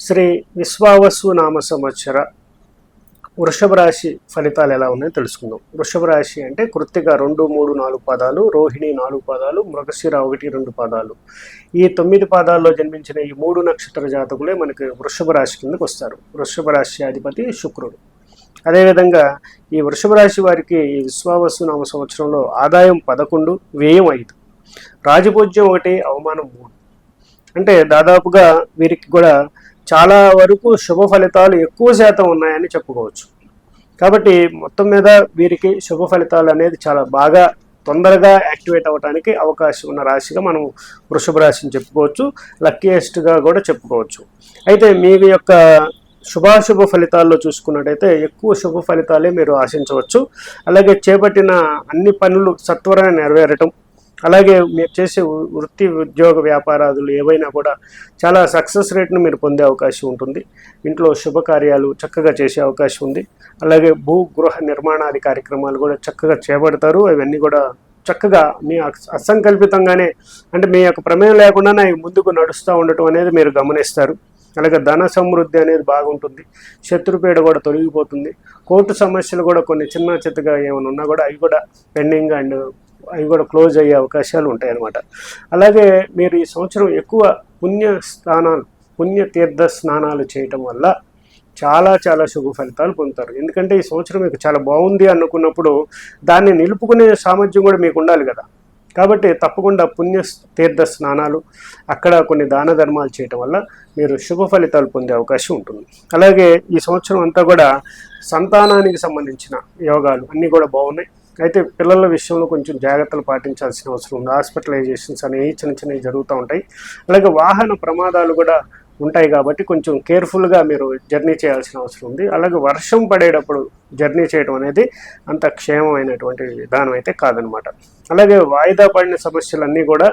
శ్రీ విశ్వావసు నామ సంవత్సర వృషభ రాశి ఫలితాలు ఎలా ఉన్నాయో తెలుసుకుందాం. వృషభ రాశి అంటే కృత్తిక రెండు మూడు నాలుగు పాదాలు రోహిణి నాలుగు పాదాలు మృగశిర ఒకటి రెండు పాదాలు. ఈ తొమ్మిది పాదాల్లో జన్మించిన ఈ మూడు నక్షత్ర జాతకులే మనకి వృషభ రాశి కిందకు వస్తారు. వృషభ రాశి అధిపతి శుక్రుడు. అదేవిధంగా ఈ వృషభ రాశి వారికి ఈ విశ్వావసు నామ సంవత్సరంలో ఆదాయం పదకొండు వ్యయం ఐదు. రాజపూజ్యం ఒకటి అవమానం మూడు. అంటే దాదాపుగా వీరికి కూడా చాలా వరకు శుభ ఫలితాలు ఎక్కువ శాతం ఉన్నాయని చెప్పుకోవచ్చు. కాబట్టి మొత్తం మీద వీరికి శుభ ఫలితాలు అనేది చాలా బాగా తొందరగా యాక్టివేట్ అవ్వడానికి అవకాశం ఉన్న రాశిగా మనం వృషభ రాశిని చెప్పుకోవచ్చు లక్కీయెస్ట్గా కూడా చెప్పుకోవచ్చు. అయితే మీ యొక్క శుభాశుభ ఫలితాల్లో చూసుకున్నట్టయితే ఎక్కువ శుభ ఫలితాలే మీరు ఆశించవచ్చు. అలాగే చేపట్టిన అన్ని పనులు సత్వరంగా నెరవేరటం అలాగే మీరు చేసే వృత్తి ఉద్యోగ వ్యాపారాదులు ఏవైనా కూడా చాలా సక్సెస్ రేట్ను మీరు పొందే అవకాశం ఉంటుంది. ఇంట్లో శుభకార్యాలు చక్కగా చేసే అవకాశం ఉంది. అలాగే భూ గృహ నిర్మాణాది కార్యక్రమాలు కూడా చక్కగా చేపడతారు. అవన్నీ కూడా చక్కగా మీ అస- అసంకల్పితంగానే అంటే మీ యొక్క ప్రమేయం లేకుండానే ముందుకు నడుస్తూ ఉండటం అనేది మీరు గమనిస్తారు. అలాగే ధన సమృద్ధి అనేది బాగుంటుంది. శత్రుపీడ కూడా తొలగిపోతుంది. కోర్టు సమస్యలు కూడా కొన్ని చిన్న చిత్తగా ఏమైనా ఉన్నా కూడా అవి కూడా పెండింగ్ అండ్ అవి కూడా క్లోజ్ అయ్యే అవకాశాలు ఉంటాయి అన్నమాట అలాగే మీరు ఈ సంవత్సరం ఎక్కువ పుణ్య స్నానాలు పుణ్య తీర్థ స్నానాలు చేయటం వల్ల చాలా చాలా శుభ ఫలితాలు పొందుతారు. ఎందుకంటే ఈ సంవత్సరం మీకు చాలా బాగుంది అనుకున్నప్పుడు దాన్ని నిలుపుకునే సామర్థ్యం కూడా మీకు ఉండాలి కదా. కాబట్టి తప్పకుండా పుణ్య తీర్థ స్నానాలు అక్కడ కొన్ని దాన ధర్మాలు చేయటం వల్ల మీరు శుభ ఫలితాలు పొందే అవకాశం ఉంటుంది. అలాగే ఈ సంవత్సరం అంతా కూడా సంతానానికి సంబంధించిన యోగాలు అన్నీ కూడా బాగున్నాయి. అయితే పిల్లల విషయంలో కొంచెం జాగ్రత్తలు పాటించాల్సిన అవసరం ఉంది. హాస్పిటలైజేషన్స్ అనేవి చిన్న చిన్నవి జరుగుతూ ఉంటాయి. అలాగే వాహన ప్రమాదాలు కూడా ఉంటాయి కాబట్టి కొంచెం కేర్ఫుల్గా మీరు జర్నీ చేయాల్సిన అవసరం ఉంది. అలాగే వర్షం పడేటప్పుడు జర్నీ చేయడం అనేది అంత క్షేమమైనటువంటి విధానం అయితే కాదనమాట. అలాగే వాయిదా పడిన సమస్యలన్నీ కూడా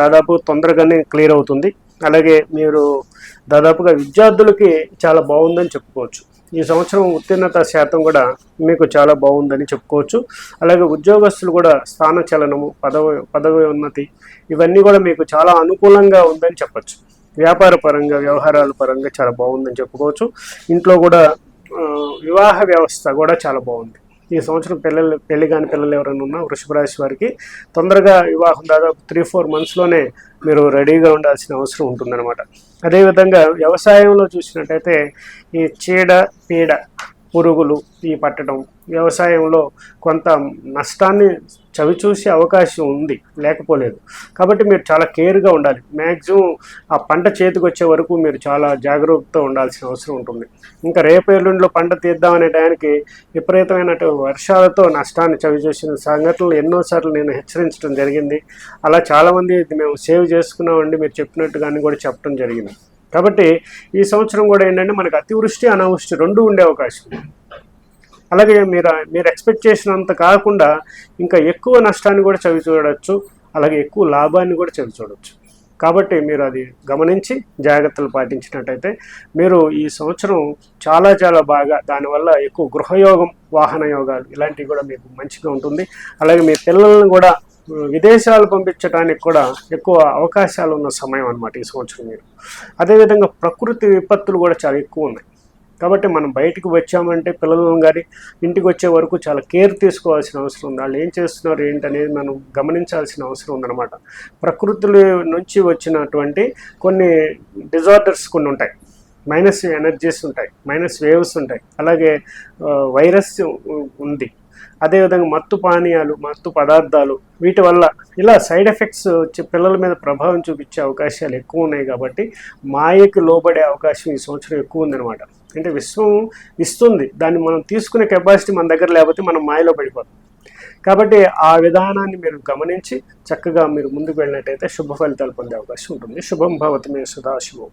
దాదాపు తొందరగానే క్లియర్ అవుతుంది. అలాగే మీరు దాదాపుగా విద్యార్థులకి చాలా బాగుందని చెప్పుకోవచ్చు. ఈ సంవత్సరం ఉత్తీర్ణత శాతం కూడా మీకు చాలా బాగుందని చెప్పుకోవచ్చు. అలాగే ఉద్యోగస్తులు కూడా స్థాన చలనము పదవి పదవి ఉన్నతి ఇవన్నీ కూడా మీకు చాలా అనుకూలంగా ఉందని చెప్పచ్చు. వ్యాపార పరంగా వ్యవహారాల పరంగా చాలా బాగుందని చెప్పుకోవచ్చు. ఇంట్లో కూడా వివాహ వ్యవస్థ కూడా చాలా బాగుంది. ఈ సంవత్సరం పిల్లలు పెళ్ళి కాని పిల్లలు ఎవరైనా ఉన్నా వృషభ రాశి వారికి తొందరగా వివాహం దాదాపు త్రీ ఫోర్ మంత్స్లోనే మీరు రెడీగా ఉండాల్సిన అవసరం ఉంటుందన్నమాట. అదేవిధంగా వ్యవసాయంలో చూసినట్టయితే ఈ చీడ పీడ పురుగులు ఈ పట్టడం వ్యవసాయంలో కొంత నష్టాన్ని చవిచూసే అవకాశం ఉంది లేకపోలేదు. కాబట్టి మీరు చాలా కేర్గా ఉండాలి. మ్యాక్సిమం ఆ పంట చేతికి వచ్చే వరకు మీరు చాలా జాగ్రత్తతో ఉండాల్సిన అవసరం ఉంటుంది. ఇంకా రేపు ఎల్లుండిలో పంట తీద్దామనే టయానికి విపరీతమైన వర్షాలతో నష్టాన్ని చవిచూసిన సంఘటనలు ఎన్నోసార్లు నేను హెచ్చరించడం జరిగింది. అలా చాలామంది ఇది మేము సేవ్ చేసుకున్నామండి మీరు చెప్పినట్టుగాని కూడా చెప్పడం జరిగింది. కాబట్టి ఈ సంవత్సరం కూడా ఏంటంటే మనకు అతివృష్టి అనావృష్టి రెండు ఉండే అవకాశం ఉంది. అలాగే మీరు మీరు ఎక్స్పెక్ట్ చేసినంత కాకుండా ఇంకా ఎక్కువ నష్టాన్ని కూడా చవి చూడవచ్చు అలాగే ఎక్కువ లాభాన్ని కూడా చవి చూడవచ్చు కాబట్టి మీరు అది గమనించి జాగ్రత్తలు పాటించినట్టయితే మీరు ఈ సంవత్సరం చాలా చాలా బాగా దానివల్ల ఎక్కువ గృహయోగం వాహన యోగాలు ఇలాంటివి కూడా మీకు మంచిగా ఉంటుంది అలాగే మీ పిల్లలను కూడా విదేశాలు పంపించడానికి కూడా ఎక్కువ అవకాశాలు ఉన్న సమయం అనమాట ఈ సంవత్సరం మీరు. అదేవిధంగా ప్రకృతి విపత్తులు కూడా చాలా ఎక్కువ ఉన్నాయి. కాబట్టి మనం బయటకు వచ్చామంటే పిల్లలను కానీ ఇంటికి వచ్చే వరకు చాలా కేర్ తీసుకోవాల్సిన అవసరం ఉంది. వాళ్ళు ఏం చేస్తున్నారు ఏంటనేది మనం గమనించాల్సిన అవసరం ఉందన్నమాట. ప్రకృతుల నుంచి వచ్చినటువంటి కొన్ని డిజార్డర్స్ కొన్ని ఉంటాయి. మైనస్ ఎనర్జీస్ ఉంటాయి మైనస్ వేవ్స్ ఉంటాయి. అలాగే వైరస్ ఉంది. అదేవిధంగా మత్తు పానీయాలు మత్తు పదార్థాలు వీటి వల్ల ఇలా సైడ్ ఎఫెక్ట్స్ వచ్చే పిల్లల మీద ప్రభావం చూపించే అవకాశాలు ఎక్కువ ఉన్నాయి కాబట్టి మాయకి లోబడే అవకాశం ఈ సంవత్సరం ఎక్కువ ఉందన్నమాట. అంటే విశ్వం ఇస్తుంది. దాన్ని మనం తీసుకునే కెపాసిటీ మన దగ్గర లేకపోతే మనం మాయలో పడిపోతాం. కాబట్టి ఆ విధానాన్ని మీరు గమనించి చక్కగా మీరు ముందుకు వెళ్ళినట్టయితే శుభ ఫలితాలు పొందే అవకాశం ఉంటుంది. శుభం భవతి మీ సదాశివం.